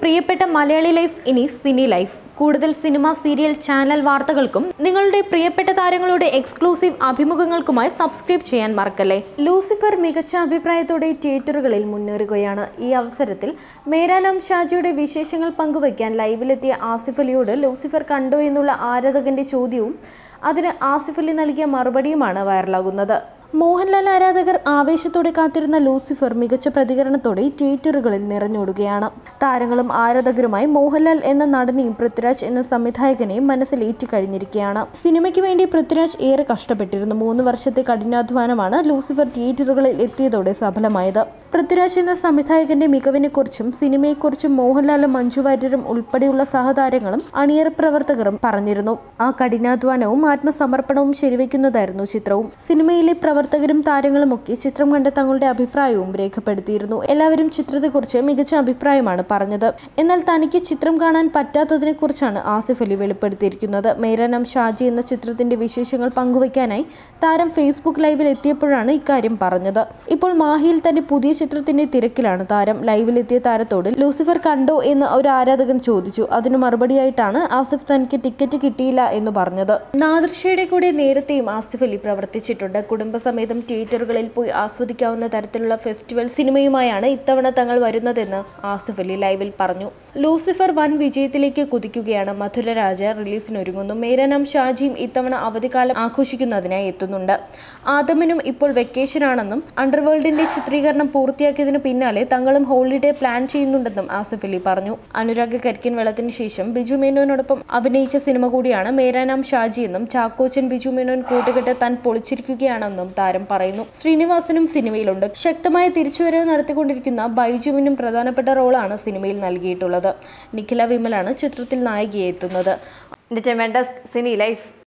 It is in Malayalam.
പ്രിയപ്പെട്ട മലയാളി ലൈഫ് ഇനി സിനി ലൈഫ്. കൂടുതൽ സിനിമ സീരിയൽ ചാനൽ വാർത്തകൾക്കും നിങ്ങളുടെ പ്രിയപ്പെട്ട താരങ്ങളുടെ എക്സ്ക്ലൂസീവ് അഭിമുഖങ്ങൾക്കുമായി സബ്സ്ക്രൈബ് ചെയ്യാൻ മറക്കല്ലേ? ലൂസിഫർ മികച്ച അഭിപ്രായത്തോടെ തിയേറ്ററുകളിൽ മുന്നേറുകയാണ്. ഈ അവസരത്തിൽ മേരാനാം ഷാജിയുടെ വിശേഷങ്ങൾ പങ്കുവയ്ക്കാൻ ലൈവിലെത്തിയ ആസിഫ് അലിയോട് ലൂസിഫർ കണ്ടോ എന്നുള്ള ആരാധകന്റെ ചോദ്യവും അതിന് ആസിഫ് അലി നൽകിയ മറുപടിയുമാണ് വൈറലാകുന്നത്. മോഹൻലാൽ ആരാധകർ ആവേശത്തോടെ കാത്തിരുന്ന ലൂസിഫർ മികച്ച പ്രതികരണത്തോടെ തിയേറ്ററുകളിൽ നിറഞ്ഞോടുകയാണ്. താരങ്ങളും ആരാധകരുമായി മോഹൻലാൽ എന്ന നടനെയും പൃഥ്വിരാജ് എന്ന സംവിധായകനെയും മനസ്സിലേറ്റി കഴിഞ്ഞിരിക്കുകയാണ് സിനിമയ്ക്ക് വേണ്ടി പൃഥ്വിരാജ് ഏറെ കഷ്ടപ്പെട്ടിരുന്നു. മൂന്ന് വർഷത്തെ കഠിനാധ്വാനമാണ് ലൂസിഫർ തിയേറ്ററുകളിൽ എത്തിയതോടെ സഫലമായത്. പൃഥ്വിരാജ് എന്ന സംവിധായകന്റെ മികവിനെക്കുറിച്ചും സിനിമയെക്കുറിച്ചും മോഹൻലാലും മഞ്ജു വാര്യരും ഉൾപ്പെടെയുള്ള സഹതാരങ്ങളും അണിയറ പ്രവർത്തകരും പറഞ്ഞിരുന്നു. ആ കഠിനാധ്വാനവും ആത്മസമർപ്പണവും ശരിവയ്ക്കുന്നതായിരുന്നു ചിത്രവും. സിനിമയിലെ പ്രവർത്തകരും താരങ്ങളുമൊക്കെ ചിത്രം കണ്ട തങ്ങളുടെ അഭിപ്രായവും രേഖപ്പെടുത്തിയിരുന്നു. എല്ലാവരും ചിത്രത്തെക്കുറിച്ച് മികച്ച അഭിപ്രായമാണ് പറഞ്ഞത്. എന്നാൽ തനിക്ക് ചിത്രം കാണാൻ പറ്റാത്തതിനെ കുറിച്ചാണ് ആസിഫ് അലി വെളിപ്പെടുത്തിയിരിക്കുന്നത്. മേരാനാം ഷാജി എന്ന ചിത്രത്തിന്റെ വിശേഷങ്ങൾ പങ്കുവയ്ക്കാനായി താരം ഫേസ്ബുക്ക് ലൈവിൽ എത്തിയപ്പോഴാണ് ഇക്കാര്യം പറഞ്ഞത്. ഇപ്പോൾ മാഹിയിൽ തന്റെ പുതിയ ചിത്രത്തിന്റെ തിരക്കിലാണ് താരം. ലൈവിലെത്തിയ താരത്തോട് ലൂസിഫർ കണ്ടോ എന്ന് ഒരു ആരാധകൻ ചോദിച്ചു. അതിന് മറുപടിയായിട്ടാണ് ആസിഫ് തനിക്ക് ടിക്കറ്റ് കിട്ടിയില്ല എന്ന് പറഞ്ഞത്. നാദർഷയുടെ കൂടെ നേരത്തെയും ആസിഫ് അലി പ്രവർത്തിച്ചിട്ടുണ്ട്. കുടുംബസമേതം തിയേറ്ററുകളിൽ പോയി ആസ്വദിക്കാവുന്ന തരത്തിലുള്ള ഫെസ്റ്റിവൽ സിനിമയുമായാണ് ഇത്തവണ തങ്ങൾ വരുന്നതെന്ന് ആസിഫ് അലി ലൈവിൽ പറഞ്ഞു. ലൂസിഫർ വൻ വിജയത്തിലേക്ക് കുതിക്കുകയാണ് മധുരരാജ. റിലീസിനൊരുങ്ങുന്നു. മേരനാം ഷാജിയും ഇത്തവണ അവധിക്കാലം ആഘോഷിക്കുന്നതിനായി എത്തുന്നുണ്ട്. ആദമനും ഇപ്പോൾ വെക്കേഷനാണെന്നും അണ്ടർവേൾഡിന്റെ ചിത്രീകരണം പൂർത്തിയാക്കിയതിന് പിന്നാലെ തങ്ങളും ഹോളിഡേ പ്ലാൻ ചെയ്യുന്നുണ്ടെന്നും ആസിഫ് അലി പറഞ്ഞു. അനുരാഗ് കരിക്കൻ വെള്ളത്തിന് ശേഷം ബിജു മേനോനോടൊപ്പം അഭിനയിച്ച സിനിമ കൂടിയാണ് മേരാനാം ഷാജി എന്നും ചാക്കോച്ചൻ ബിജു മേനോൻ കൂട്ടുകെട്ട് താൻ പൊളിച്ചിരിക്കുകയാണെന്നും താരം പറയുന്നു. ശ്രീനിവാസനും സിനിമയിലുണ്ട്. ശക്തമായ തിരിച്ചുവരവ് നടത്തിക്കൊണ്ടിരിക്കുന്ന ബൈജുവിനും പ്രധാനപ്പെട്ട റോളാണ് സിനിമയിൽ നൽകിയിട്ടുള്ളത്. നിഖില വിമലാണ് ചിത്രത്തിൽ നായികയെ എത്തുന്നത്. Cine life.